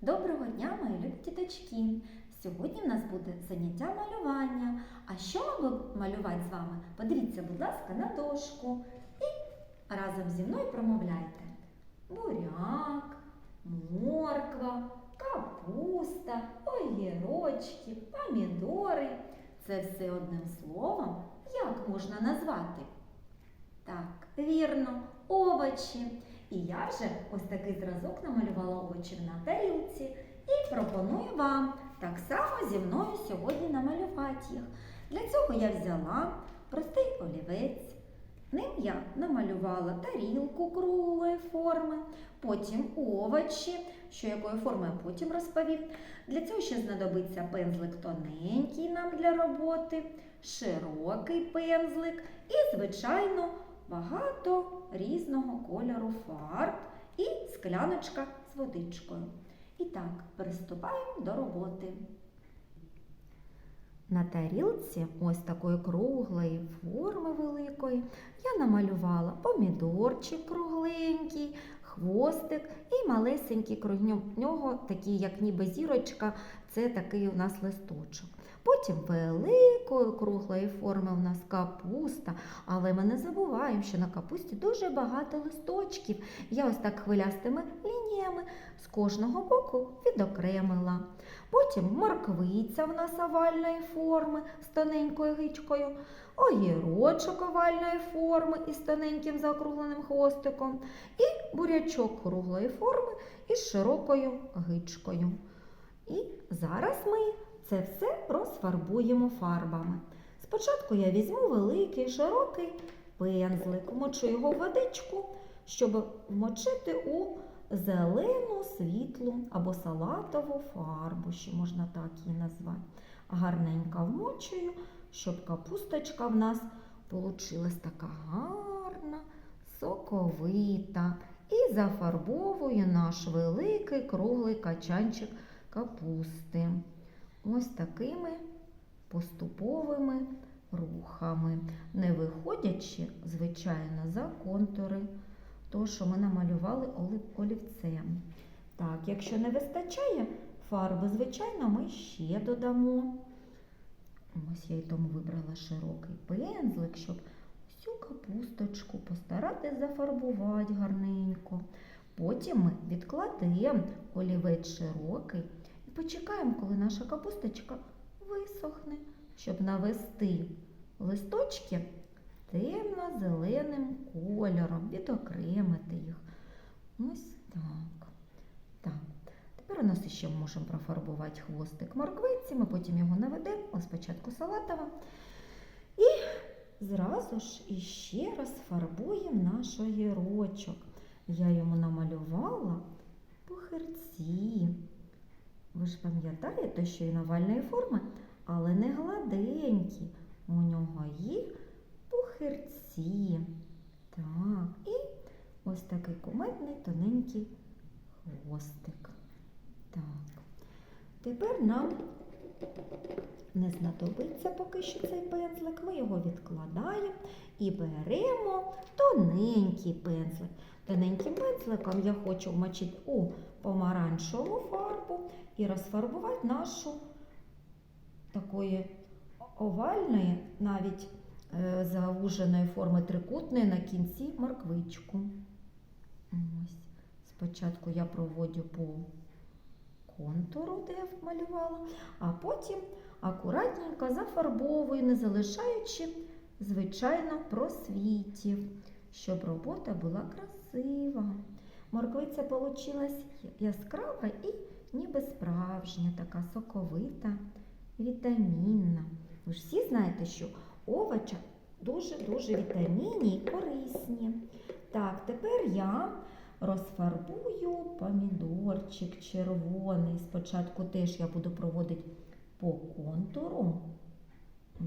Доброго дня, мої любі діточки! Сьогодні в нас буде заняття малювання. А що ми малювати з вами? Подивіться, будь ласка, на дошку і разом зі мною промовляйте. Буряк, морква, капуста, огірочки, помідори. Це все одним словом. Як можна назвати? Так, вірно, овочі. І я вже ось такий зразок намалювала овочів на тарілці і пропоную вам так само зі мною сьогодні намалювати їх. Для цього я взяла простий олівець. Ним я намалювала тарілку круглої форми, потім овочі, що якої форми я потім розповім. Для цього ще знадобиться пензлик тоненький нам для роботи, широкий пензлик і, звичайно, багато різного кольору фарб і скляночка з водичкою. І так, приступаємо до роботи. На тарілці, ось такої круглої форми великої, я намалювала помідорчик кругленький, хвостик і малесенький круг нього, такий, як ніби зірочка, це такий у нас листочок. Потім великої круглої форми у нас капуста, але ми не забуваємо, що на капусті дуже багато листочків. Я ось так хвилястими лініями з кожного боку відокремила. Потім морквиця в нас овальної форми з тоненькою гичкою, огірочок овальної форми із тоненьким заокругленим хвостиком, і бурячок круглої форми із широкою гичкою. І зараз ми це все розфарбуємо фарбами. Спочатку я візьму великий широкий пензлик, вмочу його в водичку, щоб вмочити у зелену, світлу або салатову фарбу, що можна так її назвати. Гарненько вмочую, щоб капусточка в нас получилась така гарна, соковита. І зафарбовую наш великий круглий качанчик капусти. Ось такими поступовими рухами, не виходячи, звичайно, за контури того, що ми намалювали олівцем. Так, якщо не вистачає фарби, звичайно, ми ще додамо. Ось я й тому вибрала широкий пензлик, щоб всю капусточку постаратись зафарбувати гарненько. Потім ми відкладемо олівець широкий і почекаємо, коли наша капусточка висохне, щоб навести листочки темно-зеленим кольором, відокремити їх. Ось так. так. Тепер у нас ще можемо профарбувати хвостик морквиці, ми потім його наведемо, ось спочатку салатовим. І зразу ж іще раз фарбуємо наш огірочок. Я йому намалювала похерці. Ви ж пам'ятаєте, що він овальної форми, але не гладенькі. У нього є пухирці. Так, і ось такий кумедний тоненький хвостик. Так. Тепер нам не знадобиться поки що цей пензлик. Ми його відкладаємо і беремо тоненький пензлик. Тоненьким пензликом я хочу вмочити у помаранчеву фарбу і розфарбувати нашу такої овальної, навіть завуженої форми трикутної на кінці морквичку. Ось. Спочатку я проводжу по контуру, де я малювала, а потім акуратненько зафарбовую, не залишаючи, звичайно, просвітів, щоб робота була красива. Морквиця вийшла яскрава і ніби справжня, така соковита, вітамінна. Ви ж всі знаєте, що овочі дуже-дуже вітамінні і корисні. Так, тепер я розфарбую помідорчик червоний. Спочатку теж я буду проводити по контуру.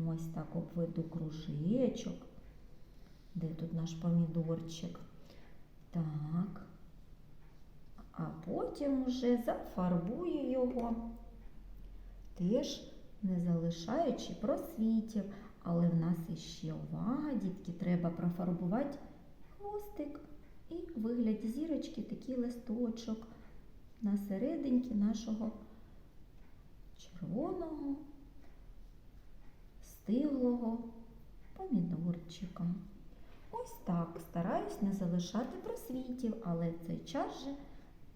Ось так обведу кружечок. Де тут наш помідорчик? Так. А потім вже зафарбую його, теж не залишаючи просвітів. Але в нас іще увага, дітки, треба профарбувати хвостик і в вигляді зірочки такий листочок на серединки нашого червоного стиглого помідорчика. Ось так стараюсь не залишати просвітів, але в цей час же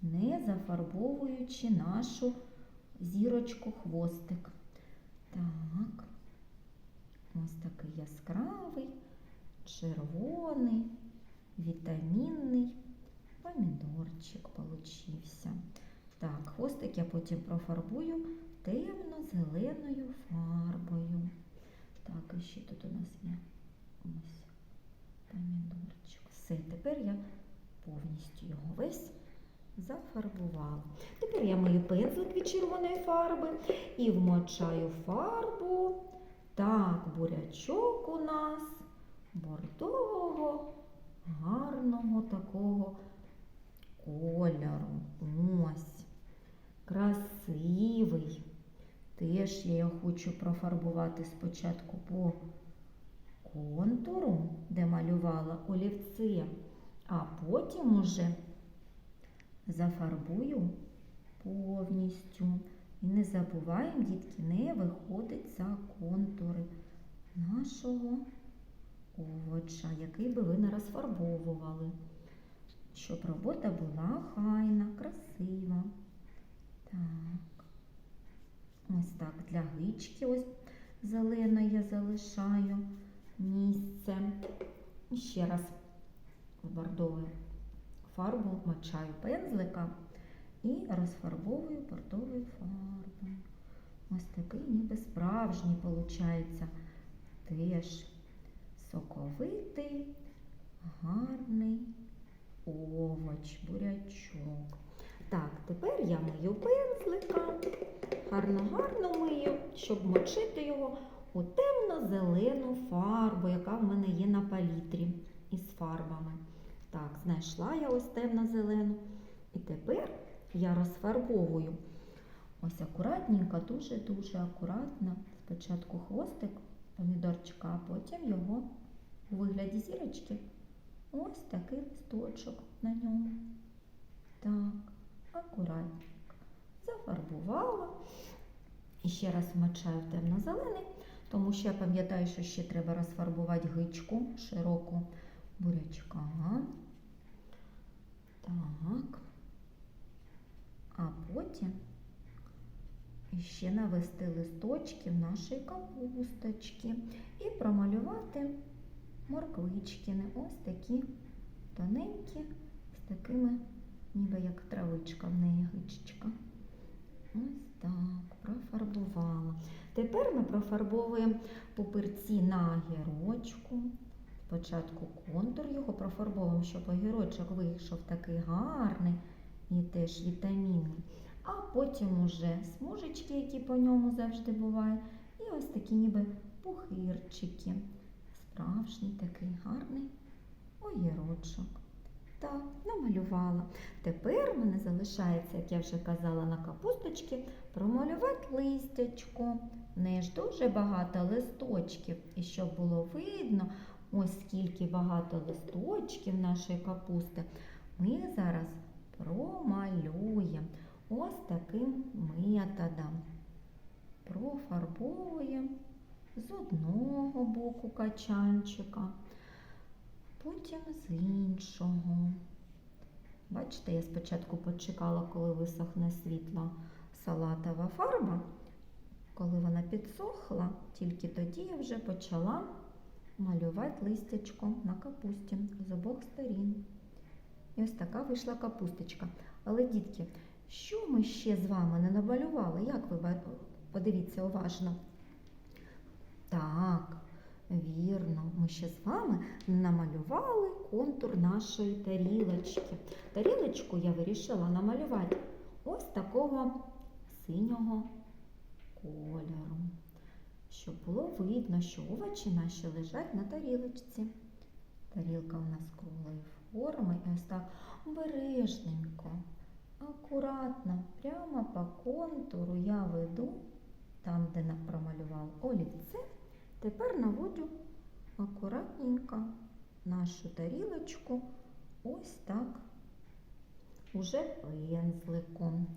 не зафарбовуючи нашу зірочку хвостик. Так, ось такий яскравий, червоний, вітамінний помідорчик получився. Так, хвостик я потім профарбую темно-зеленою фарбою. Так, і ще тут у нас є ось помідорчик. Все, тепер я повністю його весь зафарбувала. Тепер я мию пензлик від червоної фарби і вмочаю фарбу. Так, бурячок у нас бордового, гарного такого кольору. Ось. Красивий. Теж я його хочу профарбувати спочатку по контуру, де малювала олівцем, а потім уже зафарбую повністю. І не забуваємо, дітки, не виходить за контури нашого овоча, який би ви не розфарбовували, щоб робота була хайна, красива. Так. Ось так для гички ось зеленої я залишаю місце. І ще раз в бордову фарбу мочаю пензлика і розфарбовую бордовою фарбою. Ось такий ніби справжній виходить. Теж соковитий, гарний овоч, бурячок. Так, тепер я мию пензлика, гарно-гарно мию, щоб мочити його у темно-зелену фарбу, яка в мене є на палітрі із фарбами. Так, знайшла я ось темно-зелену. І тепер я розфарбовую ось акуратненько, дуже-дуже акуратно. Спочатку хвостик помідорчика, а потім його у вигляді зірочки. Ось такий листочок на ньому. Так, акуратненько. Зафарбувала. І ще раз вмочаю в темно-зелений, тому що я пам'ятаю, що ще треба розфарбувати гичку широку бурячка. Так. А потім ще навести листочки в нашої капусточки і промалювати морквички. Ось такі тоненькі, з такими, ніби як травичка в неї гичечка. Ось так, профарбувала. Тепер ми профарбовуємо пупирці на огірочку. Спочатку контур його профарбовуємо, щоб огірочок вийшов такий гарний і теж вітамінний. А потім уже смужечки, які по ньому завжди бувають. І ось такі ніби пухирчики. Справжній такий гарний огірочок. Так, намалювала. Тепер мене залишається, як я вже казала, на капусточці, промалювати листячко. В неї ж дуже багато листочків. І щоб було видно, ось скільки багато листочків нашої капусти, ми зараз промалюємо ось таким методом. Профарбовуємо з одного боку качанчика, потім з іншого. Бачите, я спочатку почекала, коли висохне світла салатова фарба. Коли вона підсохла, тільки тоді я вже почала малювати листячко на капусті з обох сторін. І ось така вийшла капусточка. Але, дітки, що ми ще з вами не намалювали? Як ви подивіться уважно? Так, вірно, ми ще з вами намалювали контур нашої тарілочки. Тарілочку я вирішила намалювати ось такого синього кольору, щоб було видно, що овочі наші лежать на тарілочці. Тарілка у нас круглої форми і ось так обережненько, акуратно, прямо по контуру я веду, там, де промалював олівце, тепер наводжу акуратненько нашу тарілочку ось так уже пензликом.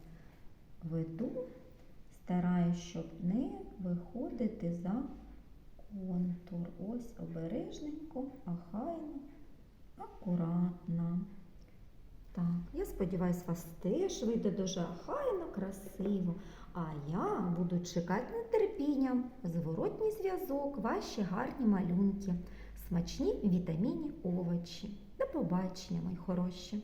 Веду, стараюсь, щоб не виходити за контур. Ось обережненько, ахайно, акуратно. Так, я сподіваюся, вас теж вийде дуже ахайно, красиво. А я буду чекати нетерпінням зворотній зв'язок, ваші гарні малюнки, смачні вітамінні овочі. До побачення, мої хороші!